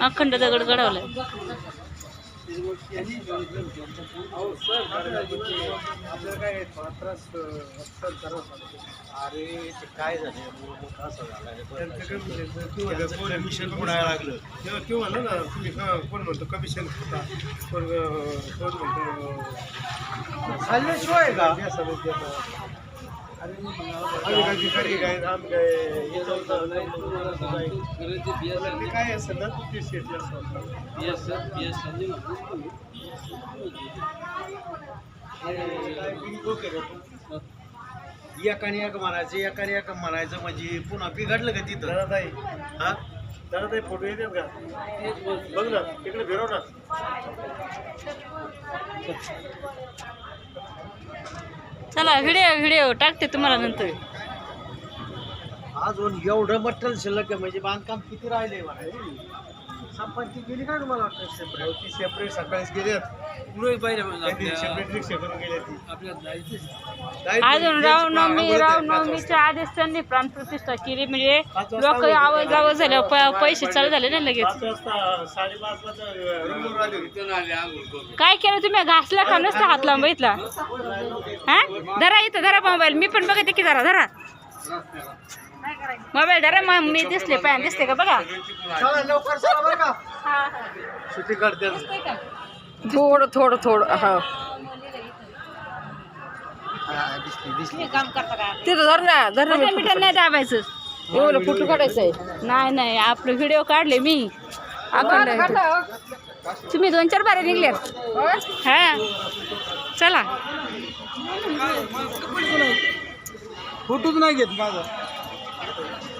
अखंड दगड घडवलाय आपल्याला काय त्रास अरे ते काय झालं मिशन उडायला लागलं तेव्हा तेव्हा म्हणलं ना तुम्ही कोण म्हणतो कमिशन खाता कोण कोण म्हणतो का काय भिकारी काय आम काय हे? नव्हतं, नाही असेल ना ते शेती असं एकाने एक म्हणायचं एकाने एक म्हणायचं म्हणजे पुन्हा बिघडलं का तिथं दादाताई हा दादाताई फोटो येतात का बघ ना तिकडे फिरव ना चला व्हिडिओ व्हिडिओ टाकते तुम्हाला नंतर. अजून एवढं मटेरियल शिल्लक आहे म्हणजे बांधकाम किती राहिले संपत्ती गेली का तुम्हाला वाटतं सेपरेट ती सेपरेट सकाळीच गेल्यात सेपरेट रिक्षा करून गेल्या ती अजून रामनवमी रामनवमीच्या आधीच त्यांनी प्राणप्रतिष्ठा केली. म्हणजे लोक आवाज आवाज झाल्या प- पैसे चालू झाले ना लगेच. पाच वाजता साडेपाच वाजता रूमवर आले होते. काय केलं तुम्ही? घासला का? नुसतं हात लावून बघितला? हा? धरा इथं धरा मोबाईल. मी पण बघते की धरा धरा. मोबाईल धरा मग मी दिसले पाय दिसते का बघा? चला लवकर चला बरं का. सुट्टी काढते थोडं थोडं थोडं हा. तिथं धर ना धर ना बटन बिटन नाही दाबायचं. एवढं फोटो काढायचं आहे नाही नाही आपले व्हिडिओ काढले मी. अखंड तुम्ही दोन चार बारे निघलेत हा. चला. फोटोच नाही घेत माझा. Thank you.